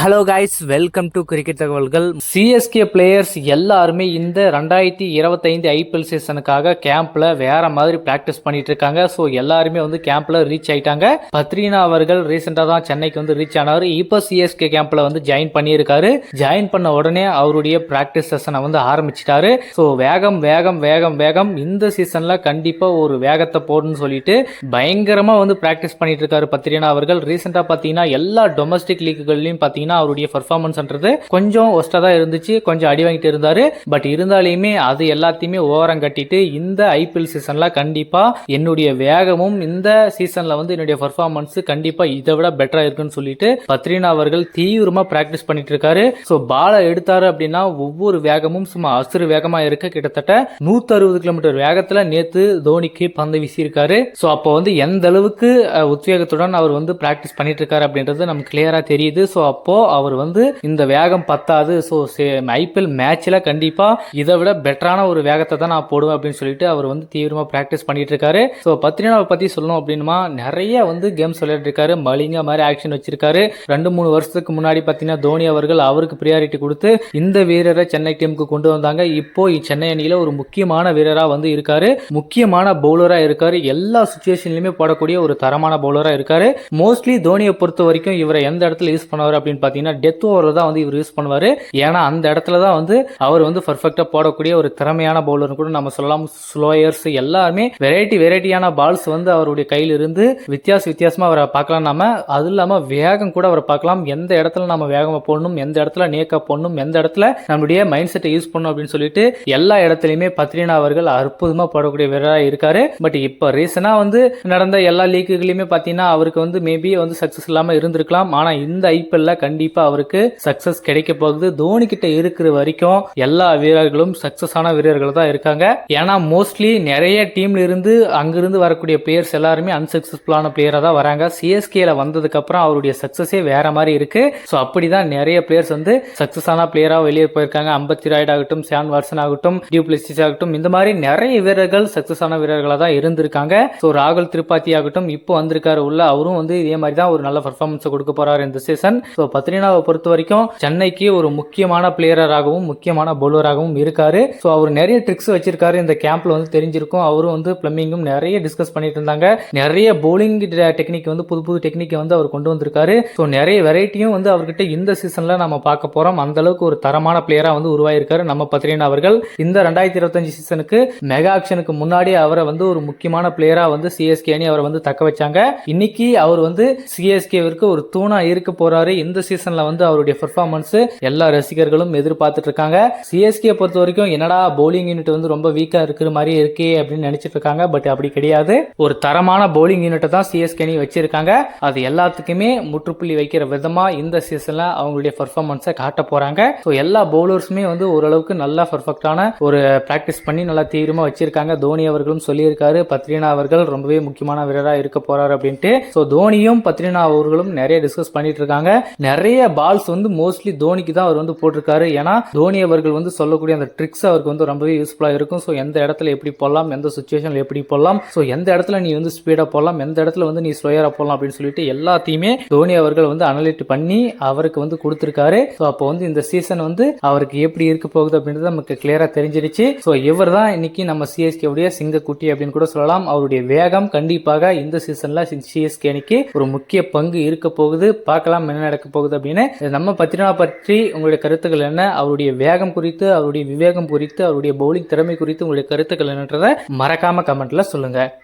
Hello guys welcome to cricket தகவல்கள் CSK players எல்லாருமே இந்த ரெண்டாயிரத்தி இருபத்தைந்து ஐபிஎல் சீசனுக்காக கேம்ப்ல வேற மாதிரி பிராக்டிஸ் பண்ணிட்டு இருக்காங்க. ஸோ எல்லாருமே வந்து கேம்ப்ல ரீச் ஆயிட்டாங்க. பத்ரினா அவர்கள் ரீசெண்டாக தான் சென்னைக்கு வந்து ரீச் ஆனார். இப்போ சிஎஸ்கே கேம்ப்ல வந்து ஜாயின் பண்ணியிருக்காரு. ஜாயின் பண்ண உடனே அவருடைய பிராக்டிஸ் செஷனை வந்து ஆரம்பிச்சிட்டாரு. ஸோ வேகம் வேகம் வேகம் வேகம் இந்த சீசன்ல கண்டிப்பா ஒரு வேகத்தை போடணும்னு சொல்லிட்டு பயங்கரமா வந்து பிராக்டிஸ் பண்ணிட்டு இருக்காரு பத்ரினா அவர்கள். ரீசெண்டாக பார்த்தீங்கன்னா எல்லா டொமஸ்டிக் லீக்குகள்லையும் பார்த்தீங்கன்னா அவருடைய பர்ஃபார்மன்ஸ்ன்றது கொஞ்சம் ஒஸ்ட்டாக தான் இருந்துச்சு கொஞ்சம் அடி வாங்கிட்டு இருந்தார். பட் இருந்தாலையுமே அது எல்லாத்தையுமே ஓரம் கட்டிட்டு இந்த ஐபிஎல் சீசனில் கண்டிப்பாக என்னுடைய வேகமும் இந்த சீசனில் வந்து என்னுடைய பர்ஃபார்மன்ஸ் கண்டிப்பாக இதை விட பெட்டராக இருக்குன்னு சொல்லிட்டு பத்ரினா அவர்கள் தீவிரமாக பிராக்டிஸ் பண்ணிட்டு இருக்காரு. ஸோ பாலை எடுத்தாரு அப்படின்னா ஒவ்வொரு வேகமும் சும்மா அசுறு வேகமாக இருக்க கிட்டத்தட்ட 160 அறுபது கிலோமீட்டர் வேகத்தில் நேற்று தோனிக்கு பந்து வீசியிருக்காரு. ஸோ அப்போ வந்து எந்த அளவுக்கு உத்வேகத்துடன் அவர் வந்து ப்ராக்டிஸ் பண்ணிட்டு இருக்காரு அப்படின்றது நமக்கு கிளியராக தெரியுது. ஸோ அப்போ அவர் வந்து இந்த வேகம் பத்தாது. ஸோ ஐபிஎல் மேட்ச்சில் கண்டிப்பாக இதை விட பெட்டரான ஒரு வேகத்தை தான் நான் போடுவேன் அப்படின்னு சொல்லிட்டு அவர் வந்து தீவிரமாக ப்ராக்டிஸ் பண்ணிட்டு இருக்காரு. ஸோ பத்ரிநாவை பற்றி சொல்லணும் அப்படின்னா நிறைய வந்து கேம்ஸ் விளையாட்டு இருக்காரு. மலிங்க மாதிரி ஆக்ஷன் வச்சிருக்காரு. ரெண்டு மூணு வருஷத்துக்கு முன்னாடி பார்த்தீங்கன்னா தோனி அவர்கள் அவருக்கு ப்ரியாரிட்டி கொடுத்து இந்த வீரரை சென்னை டீமுக்கு கொண்டு வந்தாங்க. இப்போ சென்னை அணியில ஒரு முக்கியமான வீரராக வந்து இருக்காரு. முக்கியமான பவுலராக இருக்காரு. எல்லா சுச்சுவேஷன்லையுமே போடக்கூடிய ஒரு தரமான பவுலராக இருக்காரு. மோஸ்ட்லி தோனியை பொறுத்த வரைக்கும் இவரை எந்த இடத்துல யூஸ் பண்ணுவார் அப்படின்னு பார்த்தீங்கன்னா டெத் ஓவரில் தான் வந்து இவர் யூஸ் பண்ணுவார். ஏன்னா அந்த இடத்துல தான் வந்து அவர் வந்து பர்ஃபெக்டாக போடக்கூடிய ஒரு திறமையான பவுலர்னு கூட நம்ம சொல்லலாம். ஸ்லோயர்ஸ் எல்லாருமே வெரைட்டி வெரைட்டியான பால்ஸ் வந்து அவருடைய கையில் இருந்து வித்தியாச வித்தியாசமாக அவரை பார்க்கலாம் நம்ம அது இல்லாமல் வேகம் கூட அவரை பார்க்கலாம். எந்த இடத்துல நம்ம வேகமாக போடணும் எந்த இடத்துல நேக்காக போடணும் எந்த இடத்துல நம்மளுடைய மைண்ட் செட்டை யூஸ் பண்ணணும் அப்படின்னு சொல்லிட்டு எல்லா இடத்துலையுமே பத்ரினா அவர்கள் அற்புதமாக போடக்கூடிய வீரராக இருக்காரு. பட் இப்போ ரீசனாக வந்து நடந்த எல்லா லீக்குகளையுமே பார்த்தீங்கன்னா அவருக்கு வந்து மேபி வந்து சக்ஸஸ் இல்லாமல் இருந்திருக்கலாம். ஆனால் இந்த ஐபிஎல்ல கண்டிப்பாக அவருக்கு சக்ஸஸ் கிடைக்க போகுது. தோனி கிட்ட இருக்கிற வரைக்கும் எல்லா வீரர்களும் சக்சஸ் ஆன வீரர்கள் தான் இருக்காங்க. ஏன்னா மோஸ்ட்லி நிறைய டீம்ல இருந்து அங்கிருந்து வரக்கூடிய பிளேயர்ஸ் எல்லாருமே அன்சக்சஸ்ஃபுல்லான பிளேயராக தான் வராங்க. சிஎஸ்கேல வந்ததுக்கு அப்புறம் அவருடைய சக்சஸே வேற மாதிரி இருக்கு. ஸோ அப்படிதான் நிறைய பிளேயர்ஸ் வந்து சக்சஸ் ஆன பிளேயராக வெளியே போயிருக்காங்க. அம்பத்தி ராய்டு ஆகட்டும் சான் வாட்சன் ஆகட்டும் டியூப்ளெசிஸ் ஆகட்டும் இந்த மாதிரி நிறைய வீரர்கள் சக்சஸ் ஆன வீரர்களாக தான் இருந்திருக்காங்க. ஸோ ராகுல் திரிபாதி ஆகட்டும் இப்போ வந்திருக்காரு உள்ள அவரும் வந்து இதே மாதிரி தான் ஒரு நல்ல பர்ஃபார்மன்ஸ் கொடுக்க போறாரு இந்த சீசன் ஸோ பத்ரினாவை பொறுத்த வரைக்கும் சென்னைக்கு ஒரு முக்கியமான பிளேயராகவும் முக்கியமான பவுலராகவும் இருக்காரு. ஸோ அவர் நிறைய ட்ரிக்ஸ் வச்சிருக்காரு. இந்த கேம்ப்ல வந்து தெரிஞ்சிருக்கும். அவரும் வந்து பிளம்பிங்கும் நிறைய டிஸ்கஸ் பண்ணிட்டு இருந்தாங்க. நிறைய bowling டெக்னிக் வந்து புது புது டெக்னிக்கை வந்து அவர் கொண்டு வந்திருக்காரு. ஸோ நிறைய வெரைட்டியும் வந்து அவர்கிட்ட இந்த சீசன்ல நம்ம பார்க்க போறோம். அந்த அளவுக்கு ஒரு தரமான பிளேயரா வந்து உருவாயிருக்காரு நம்ம பத்ரினா அவர்கள். இந்த ரெண்டாயிரத்தி இருபத்தஞ்சு சீசனுக்கு மெகா ஆக்ஷனுக்கு முன்னாடி அவரை வந்து ஒரு முக்கியமான பிளேயரா வந்து சிஎஸ்கே அணி அவரை வந்து தக்க வச்சாங்க. இன்னைக்கு அவர் வந்து சிஎஸ்கேவிற்கு ஒரு தூணா இருக்க போறாரு. இந்த சீசன்ல வந்து அவருடைய பெர்ஃபார்மன்ஸ் எல்லா ரசிகர்களும் எதிர்பார்த்துட்டு இருக்காங்க சிஎஸ்கே பொறுத்த வரைக்கும் என்னடா bowling யூனிட் வந்து ரொம்ப வீக்கா இருக்கிற மாதிரி இருக்கே அப்படின்னு நினைச்சிட்டு இருக்காங்க பட் அப்படி கிடையாது. ஒரு தரமான bowling யூனிட்டை தான் சிஎஸ்கே அணி வச்சிருக்காங்க. அது எல்லாத்துக்குமே முற்றுப்புள்ளி வைக்கிற விதமா இந்த சீசன்ல அவங்களுடைய பெர்ஃபார்மன்ஸை காட்ட போறாங்க. ஸோ எல்லா பவுலர்ஸுமே வந்து ஓரளவுக்கு நல்லா பர்ஃபெக்டான ஒரு பிராக்டிஸ் பண்ணி நல்லா தீவிரமா வச்சிருக்காங்க. தோனி அவர்களும் சொல்லியிருக்காரு. பத்ரினா அவர்கள் ரொம்பவே முக்கியமான வீரராக இருக்க போறாரு அப்படின்ட்டு. ஸோ தோனியும் பத்ரினா அவர்களும் நிறைய டிஸ்கஸ் பண்ணிட்டு இருக்காங்க நிறைய நிறைய பால்ஸ் வந்து மோஸ்ட்லி தோனிக்கு தான் அவர் வந்து போட்டிருக்காரு. ஏன்னா தோனி அவர்கள் வந்து சொல்லக்கூடிய அந்த ட்ரிக்ஸ் அவருக்கு வந்து ரொம்பவே யூஸ்ஃபுல்லாக இருக்கும். ஸோ எந்த இடத்துல எப்படி போடலாம் எந்த சுச்சுவேஷனில் எப்படி போடலாம் ஸோ எந்த இடத்துல நீ வந்து ஸ்பீடாக போடலாம் எந்த இடத்துல வந்து நீ ஸ்லோயராக போடலாம் அப்படின்னு சொல்லிட்டு எல்லாத்தையுமே தோனி அவர்கள் வந்து அனலைட் பண்ணி அவருக்கு வந்து கொடுத்துருக்காரு. ஸோ அப்போ வந்து இந்த சீசன் வந்து அவருக்கு எப்படி இருக்க போகுது அப்படின்றது நமக்கு கிளியராக தெரிஞ்சிருச்சு. ஸோ இவர் தான் இன்னைக்கு நம்ம சிஎஸ்கே உடைய சிங்கக்குட்டி அப்படின்னு கூட சொல்லலாம். அவருடைய வேகம் கண்டிப்பாக இந்த சீசன்ல சிஎஸ்கே அணிக்கு ஒரு முக்கிய பங்கு இருக்க போகுது. பார்க்கலாம் என்ன நடக்க போகுது அப்படின்னு நம்ம பத்திரினா பற்றி உங்களுடைய கருத்துக்கள் என்ன? அவருடைய வேகம் குறித்து அவருடைய விவேகம் குறித்து அவருடைய பவுலிங் திறமை குறித்து உங்களுடைய கருத்துக்கள் என்னன்றதை மறக்காம கமெண்ட்ல சொல்லுங்க.